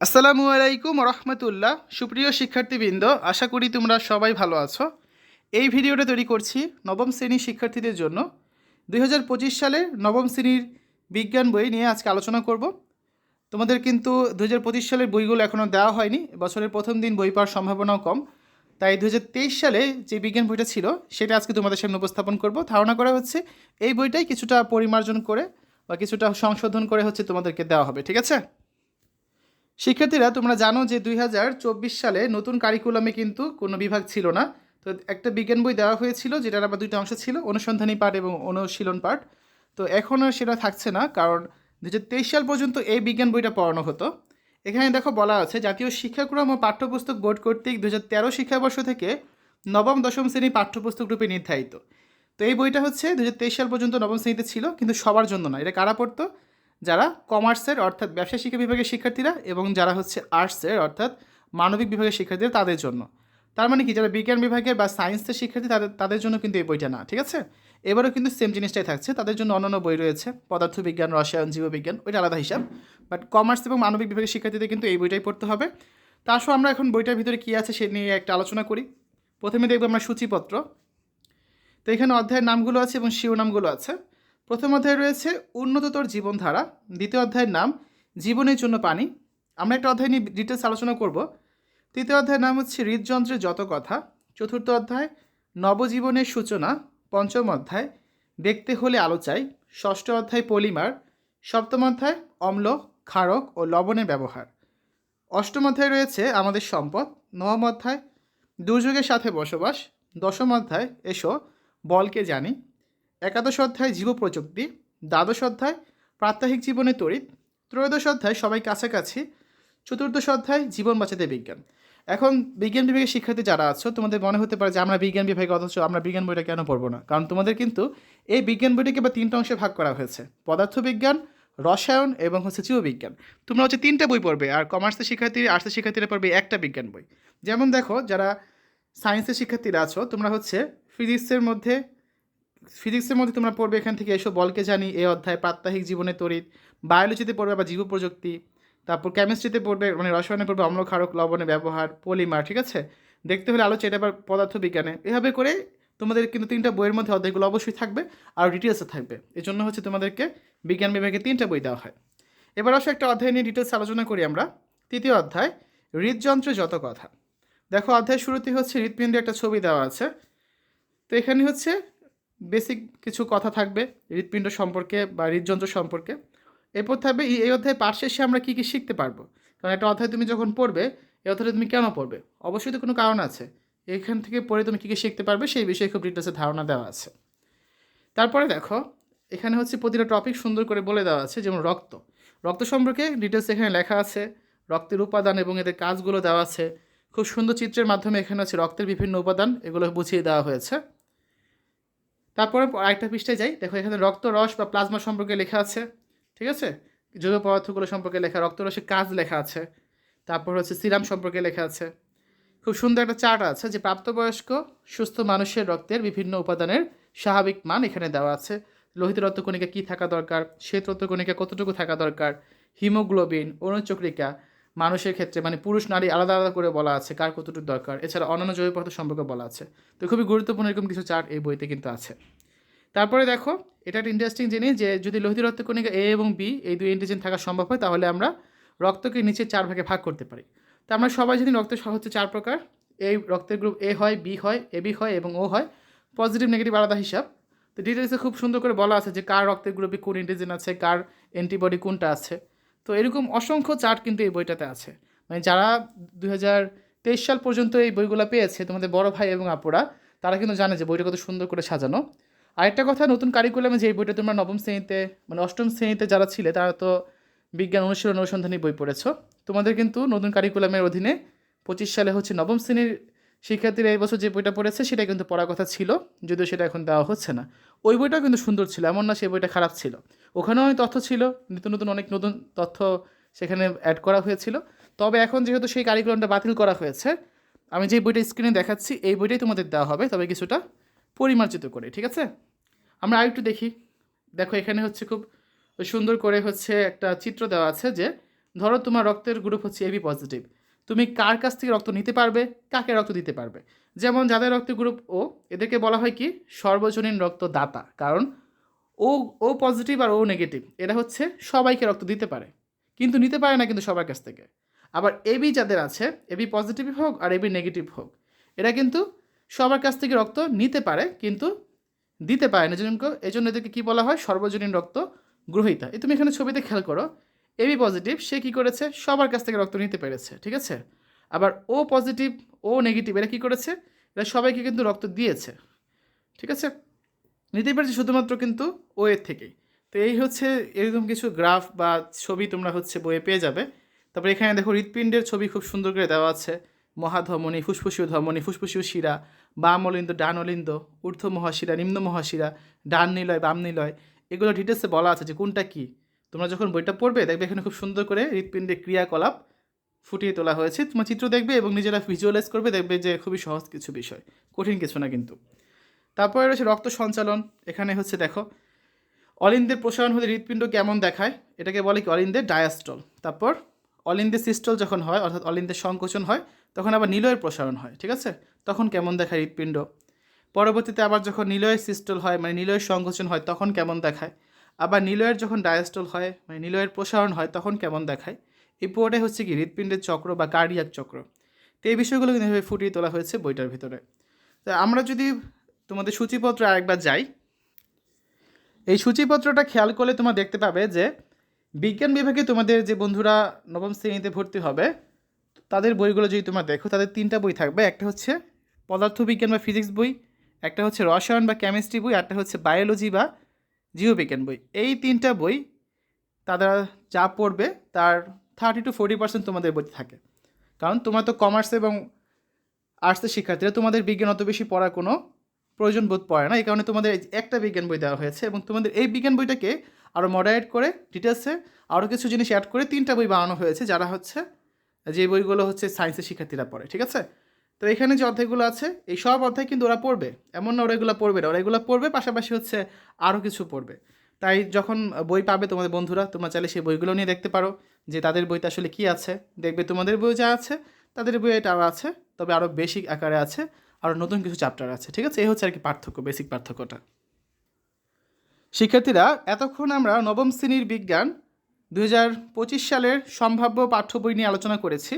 আসসালামু আলাইকুম রহমতুল্লাহ। সুপ্রিয় শিক্ষার্থীবৃন্দ, আশা করি তোমরা সবাই ভালো আছো। এই ভিডিওটা তৈরি করছি নবম শ্রেণির শিক্ষার্থীদের জন্য। দুই সালে নবম শ্রেণির বিজ্ঞান বই নিয়ে আজকে আলোচনা করব। তোমাদের কিন্তু দু হাজার পঁচিশ সালের বইগুলো এখনও দেওয়া হয়নি। বছরের প্রথম দিন বই পাওয়ার সম্ভাবনাও কম। তাই দু হাজার তেইশ সালে যে বিজ্ঞান বইটা ছিল, সেটা আজকে তোমাদের সামনে উপস্থাপন করব। ধারণা করা হচ্ছে এই বইটাই কিছুটা পরিমার্জন করে বা কিছুটা সংশোধন করে হচ্ছে তোমাদেরকে দেওয়া হবে, ঠিক আছে? শিক্ষার্থীরা, তোমরা জানো যে দুই হাজার চব্বিশ সালে নতুন কারিকুলামে কিন্তু কোনো বিভাগ ছিল না। তো একটা বিজ্ঞান বই দেওয়া হয়েছিল, যেটার আবার দুইটা অংশ ছিল, অনুসন্ধানী পাঠ এবং অনুশীলন পাঠ। তো এখনও সেটা থাকছে না, কারণ দু হাজার তেইশ সাল পর্যন্ত এই বিজ্ঞান বইটা পড়ানো হতো। এখানে দেখো বলা আছে, জাতীয় শিক্ষাক্রম ও পাঠ্যপুস্তক বোর্ড কর্তৃক দু তেরো শিক্ষাবর্ষ থেকে নবম, দশম শ্রেণি পাঠ্যপুস্তক রূপে নির্ধারিত। তো এই বইটা হচ্ছে দু হাজার তেইশ সাল পর্যন্ত নবম শ্রেণীতে ছিল, কিন্তু সবার জন্য না। এটা কারা পড়তো? যারা কমার্সের অর্থাৎ ব্যবসা শিক্ষা বিভাগের শিক্ষার্থীরা এবং যারা হচ্ছে আর্টসের অর্থাৎ মানবিক বিভাগের শিক্ষার্থীরা তাদের জন্য। তার মানে কি? যারা বিজ্ঞান বিভাগের বা সায়েন্সের শিক্ষার্থী তাদের তাদের জন্য কিন্তু এই বইটা না, ঠিক আছে? এবারও কিন্তু সেম জিনিসটাই থাকছে। তাদের জন্য অন্যান্য বই রয়েছে। পদার্থবিজ্ঞান, রসায়ন, জীববিজ্ঞান, ওইটা আলাদা হিসাব। বাট কমার্স এবং মানবিক বিভাগের শিক্ষার্থীদের কিন্তু এই বইটাই পড়তে হবে। তা আসো আমরা এখন বইটার ভিতরে কী আছে সে নিয়ে একটা আলোচনা করি। প্রথমে দেখব আমরা সূচিপত্র। তো এখানে অধ্যায়ের নামগুলো আছে এবং শিরোনামগুলো আছে। প্রথম অধ্যায়ে রয়েছে উন্নততর জীবনধারা। দ্বিতীয় অধ্যায়ের নাম, জীবনের জন্য পানি। আমরা একটা অধ্যায় নিয়ে ডিটেলস আলোচনা করব। তৃতীয় অধ্যায়ের নাম হচ্ছে হৃদযন্ত্রের যত কথা। চতুর্থ অধ্যায়, নবজীবনের সূচনা। পঞ্চম অধ্যায়, দেখতে হলে আলো চাই। ষষ্ঠ অধ্যায়, পলিমার। সপ্তম অধ্যায়, অম্ল, ক্ষারক ও লবণের ব্যবহার। অষ্টম অধ্যায় রয়েছে আমাদের সম্পদ। নবম অধ্যায়, দুর্যোগের সাথে বসবাস। দশম অধ্যায়, এসো, বলকে জানি। একাদশ অধ্যায় জীব প্রযুক্তি, দ্বাদশ অধ্যায় প্রাত্যহিক জীবনে তড়িৎ, ত্রয়োদশ অধ্যায় সবাই কাছাকাছি, চতুর্দশ অধ্যায় জীবন বাঁচাতে বিজ্ঞান। এখন বিজ্ঞান বিভাগের শিক্ষার্থী যারা আছো, তোমাদের মনে হতে পারে যে আমরা বিজ্ঞান বিভাগে, অথচ আমরা বিজ্ঞান বইটা কেন পড়ব না? কারণ তোমাদের কিন্তু এই বিজ্ঞান বইটাকে বা তিনটা অংশে ভাগ করা হয়েছে, পদার্থবিজ্ঞান, রসায়ন এবং হচ্ছে জীববিজ্ঞান। তোমরা হচ্ছে তিনটা বই পড়বে আর কমার্সের শিক্ষার্থী, আর্টসের শিক্ষার্থীরা পড়বে একটা বিজ্ঞান বই। যেমন দেখো, যারা সায়েন্সের শিক্ষার্থীরা আছো, তোমরা হচ্ছে ফিজিক্সের মধ্যে ফিজিক্সের মধ্যে তোমরা পড়বে, এখান থেকে এসব বলকে জানি এই অধ্যায় প্রাত্যহিক জীবনে তড়িৎ, বায়োলজিতে পড়বে বা জীব প্রযুক্তি, তারপর কেমিস্ট্রিতে পড়বে মানে রসায়নে পড়বে অম্ল ক্ষারক লবণের ব্যবহার পলিমার ঠিক আছে? দেখতে হলে আলোচনা এটা আবার পদার্থ বিজ্ঞানে এভাবে করে তোমাদের কিন্তু তিনটা বইয়ের মধ্যে অধ্যায়গুলো অবশ্যই থাকবে আর ডিটেলসে থাকবে। এই জন্য হচ্ছে তোমাদেরকে বিজ্ঞান বিভাগে তিনটা বই দেওয়া হয়। এবার আসলে একটা অধ্যায় নিয়ে ডিটেলস আলোচনা করি আমরা। তৃতীয় অধ্যায় হৃদযন্ত্রে যত কথা। দেখো, অধ্যায় শুরুতে হচ্ছে হৃদপিণ্ডে একটা ছবি দেওয়া আছে। তো এখানে হচ্ছে বেসিক কিছু কথা থাকবে, হৃৎপিণ্ড সম্পর্কে বা হৃদযন্ত্র সম্পর্কে। এরপর থাকবে এই অধ্যায় পাঠ শেষে আমরা কী কী শিখতে পারব? কারণ একটা অধ্যায় তুমি যখন পড়বে, এই অধ্যায়টা তুমি কেন পড়বে? অবশ্যই তো কোনো কারণ আছে। এখান থেকে পড়ে তুমি কী কী শিখতে পারবে, সেই বিষয়ে খুব ডিটেলসে ধারণা দেওয়া আছে। তারপরে দেখো, এখানে হচ্ছে প্রতিটা টপিক সুন্দর করে বলে দেওয়া আছে, যেমন রক্ত। রক্ত সম্পর্কে ডিটেলস এখানে লেখা আছে, রক্তের উপাদান এবং এদের কাজগুলো দেওয়া আছে। খুব সুন্দর চিত্রের মাধ্যমে এখানে আছে রক্তের বিভিন্ন উপাদান, এগুলো বুঝিয়ে দেওয়া হয়েছে। তারপরে আরেকটা পৃষ্ঠায় যাই। দেখো, এখানে রক্ত রস বা প্লাজমা সম্পর্কে লেখা আছে, ঠিক আছে? জৈব পদার্থগুলো সম্পর্কে লেখা, রক্তরসের কাজ লেখা আছে। তারপর হচ্ছে সিরাম সম্পর্কে লেখা আছে। খুব সুন্দর একটা চার্ট আছে যে প্রাপ্তবয়স্ক সুস্থ মানুষের রক্তের বিভিন্ন উপাদানের স্বাভাবিক মান এখানে দেওয়া আছে। লোহিত রক্তকণিকা কী থাকা দরকার? শ্বেত রক্তকণিকা কতটুকু থাকা দরকার? হিমোগ্লোবিন অনুচক্রিকা মানুষের ক্ষেত্রে মানে পুরুষ, নারী আলাদা আলাদা করে বলা আছে কার কতটুকু দরকার। এছাড়া অন্যান্য জৈব পদার্থ সম্পর্কে বলা আছে। তো খুবই গুরুত্বপূর্ণ এরকম কিছু চার্ট এই বইতে কিন্তু আছে। তারপরে দেখো, এটা একটা ইন্টারেস্টিং জিনিস যে যদি লোহিত রক্তকণিকা এ এবং বি এই দুই এন্টিজেন থাকা সম্ভব হয়, তাহলে আমরা রক্তকে নিচে চার ভাগে ভাগ করতে পারি। তো আমরা সবাই যদি রক্ত হচ্ছে চার প্রকার। এই রক্তের গ্রুপ এ হয় বি হয় এ বি হয় এবং ও হয়। পজিটিভ নেগেটিভ আলাদা হিসাব। তো ডিটেলসে খুব সুন্দর করে বলা আছে যে কার রক্তের গ্রুপে কোন এন্টিজেন আছে, কার অ্যান্টিবডি কোনটা আছে। তো এরকম অসংখ্য চার্ট কিন্তু এই বইটাতে আছে। মানে যারা দু তেইশ সাল পর্যন্ত এই বইগুলো পেয়েছে, তোমাদের বড় ভাই এবং আপুরা, তারা কিন্তু জানে যে বইটা কত সুন্দর করে সাজানো। আরেকটা কথা, নতুন কারিকুলামে যে এই বইটা তোমরা নবম শ্রেণীতে মানে অষ্টম শ্রেণীতে যারা ছিলে, তারা তো বিজ্ঞান অনুশীলন অনুসন্ধানী বই পড়েছো। তোমাদের কিন্তু নতুন কারিকুলামের অধীনে পঁচিশ সালে হচ্ছে নবম শ্রেণির শিক্ষার্থীরা এই বছর যে বইটা পড়েছে, সেটা কিন্তু পড়ার কথা ছিল, যদিও সেটা এখন দেওয়া হচ্ছে না। ওই বইটাও কিন্তু সুন্দর ছিল, এমন না সেই বইটা খারাপ ছিল। ওখানেও অনেক তথ্য ছিল নতুন নতুন অনেক নতুন তথ্য সেখানে অ্যাড করা হয়েছিল। তবে এখন যেহেতু সেই কারিকুলামটা বাতিল করা হয়েছে, আমি যে বইটা স্ক্রিনে দেখাচ্ছি, এই বইটাই তোমাদের দেওয়া হবে, তবে কিছুটা পরিমার্জিত করে, ঠিক আছে? আমরা আরেকটু দেখি। দেখো, এখানে হচ্ছে খুব সুন্দর করে হচ্ছে একটা চিত্র দেওয়া আছে যে, ধরো তোমার রক্তের গ্রুপ হচ্ছে এবি পজিটিভ তুমি কার কাছ থেকে রক্ত নিতে পারবে? কাকে রক্ত দিতে পারবে? যেমন যাদের রক্ত গ্রুপ ও এদেরকে বলা হয় কি? সর্বজনীন রক্তদাতা। কারণ ও ও পজিটিভ আর ও নেগেটিভ এরা হচ্ছে সবাইকে রক্ত দিতে পারে। কিন্তু নিতে পারে না কিন্তু সবার কাছ থেকে। আবার এবি যাদের আছে এবি পজিটিভ হোক আর এবি নেগেটিভ হোক, এরা কিন্তু সবার কাছ থেকে রক্ত নিতে পারে কিন্তু দিতে পারে না। জন্য এই জন্য এদেরকে কী বলা হয়? সর্বজনীন রক্ত গ্রহীতা। এই তুমি এখানে ছবিতে খেয়াল করো এবি পজিটিভ সে কী করেছে? সবার কাছ থেকে রক্ত নিতে পেরেছে, ঠিক আছে? আবার ও পজিটিভ ও নেগেটিভ এরা কী করেছে? এরা সবাইকে কিন্তু রক্ত দিয়েছে, ঠিক আছে? নিতে পেরেছে শুধুমাত্র কিন্তু ও এর থেকেই। তো এই হচ্ছে এরকম কিছু গ্রাফ বা ছবি তোমরা হচ্ছে বইয়ে পেয়ে যাবে। তারপরে এখানে দেখো হৃৎপিণ্ডের ছবি খুব সুন্দর করে দেওয়া আছে। মহাধমনী ফুসফুসীয় ধমনী ফুসফুসীয় শিরা বাম অলিন্দ ডান অলিন্দ ঊর্ধ্ব মহাশিরা নিম্ন মহাশিরা ডান নিলয় বাম নিলয় এগুলো ডিটেলসে বলা আছে যে কোনটা কী। তোমরা যখন বইটা পড়বে, দেখবে এখানে খুব সুন্দর করে হৃৎপিণ্ডের ক্রিয়াকলাপ ফুটিয়ে তোলা হয়েছে। তোমার চিত্র দেখবে এবং নিজেরা ভিজুয়ালাইজ করবে, দেখবে যে খুবই সহজ কিছু বিষয়। কঠিন কিছু না কিন্তু। তারপরে রয়েছে রক্ত সঞ্চালন। এখানে হচ্ছে দেখো, অলিন্দের প্রসারণ হলে হৃৎপিণ্ড কেমন দেখায়? এটাকে বলে কি? অলিন্দের ডায়াস্টল তারপর অলিন্দের সিস্টল যখন হয়, অর্থাৎ অলিন্দের সংকোচন হয়, তখন আবার নিলয়ের প্রসারণ হয়, ঠিক আছে? তখন কেমন দেখায় হৃৎপিণ্ড? পরবর্তীতে আবার যখন নিলয়ের সিস্টল হয় মানে নিলয়ের সংকোচন হয়, তখন কেমন দেখায়? আবার নিলয়ের যখন ডায়াস্টল হয় মানে নিলয়ের প্রসারণ হয়, তখন কেমন দেখায়? এই পুরোটাই হচ্ছে কি হৃৎপিণ্ডের চক্র বা কার্ডিয়াক চক্র। তো এই বিষয়গুলো কিন্তু এভাবে ফুটিয়ে তোলা হয়েছে বইটার ভিতরে। তো আমরা যদি তোমাদের সূচিপত্র আরেকবার যাই, এই সূচিপত্রটা খেয়াল করলে তোমরা দেখতে পাবে যে বিজ্ঞান বিভাগে তোমাদের যে বন্ধুরা নবম শ্রেণীতে ভর্তি হবে, তাদের বইগুলো যদি তোমরা দেখো, তাদের তিনটা বই থাকবে। একটা হচ্ছে পদার্থবিজ্ঞান বা ফিজিক্স বই, একটা হচ্ছে রসায়ন বা কেমিস্ট্রি বই একটা হচ্ছে বায়োলজি বা জীববিজ্ঞান বই। এই তিনটা বই তারা যা পড়বে তার থার্টি টু ফোর্টি পার্সেন্ট তোমাদের বইতে থাকে। কারণ তোমরা তো কমার্স এবং আর্টসের শিক্ষার্থীরা, তোমাদের বিজ্ঞান অত বেশি পড়ার কোনো প্রয়োজন বোধ পড়ে না। এই কারণে তোমাদের একটা বিজ্ঞান বই দেওয়া হয়েছে এবং তোমাদের এই বিজ্ঞান বইটাকে আরও মডারেট করে ডিটেলসে আরও কিছু জিনিস অ্যাড করে তিনটা বই বানানো হয়েছে, যারা হচ্ছে যে বইগুলো হচ্ছে সায়েন্সের শিক্ষার্থীরা পড়ে, ঠিক আছে? তো এখানে যে অধ্যায়গুলো আছে, এই সব অধ্যায় কিন্তু ওরা পড়বে। এমন না ওরা এগুলো পড়বে না, ওরা এগুলো পড়বে, পাশাপাশি হচ্ছে আরও কিছু পড়বে। তাই যখন বই পাবে তোমাদের বন্ধুরা, তোমরা চাইলে সেই বইগুলো নিয়ে দেখতে পারো যে তাদের বইতে আসলে কী আছে। দেখবে তোমাদের বই যা আছে, তাদের বই এটাও আছে, তবে আরও বেশি আকারে আছে আরও নতুন কিছু চ্যাপ্টার আছে, ঠিক আছে? এই হচ্ছে আর কি পার্থক্য বেসিক পার্থক্যটা। শিক্ষার্থীরা, এতক্ষণ আমরা নবম শ্রেণির বিজ্ঞান দু হাজার পঁচিশ সালের সম্ভাব্য পাঠ্য বই নিয়ে আলোচনা করেছি।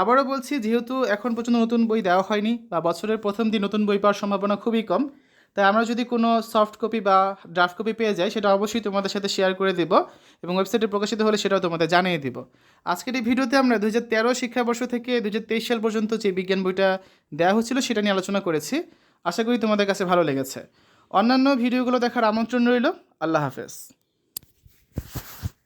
আবারও বলছি, যেহেতু এখন পর্যন্ত নতুন বই দেওয়া হয়নি বা বছরের প্রথম দিন নতুন বই পাওয়ার সম্ভাবনা খুবই কম, তাই আমরা যদি কোনো সফট কপি বা ড্রাফট কপি পেয়ে যাই, সেটা অবশ্যই তোমাদের সাথে শেয়ার করে দেব এবং ওয়েবসাইটে প্রকাশিত হলে সেটাও তোমাদের জানিয়ে দিব। আজকের এই ভিডিওতে আমরা দু হাজার তেরো শিক্ষাবর্ষ থেকে দু হাজার তেইশ সাল পর্যন্ত যে বিজ্ঞান বইটা দেওয়া হচ্ছিল, সেটা নিয়ে আলোচনা করেছি। আশা করি তোমাদের কাছে ভালো লেগেছে। অন্যান্য ভিডিওগুলো দেখার আমন্ত্রণ রইল। আল্লাহ হাফেজ।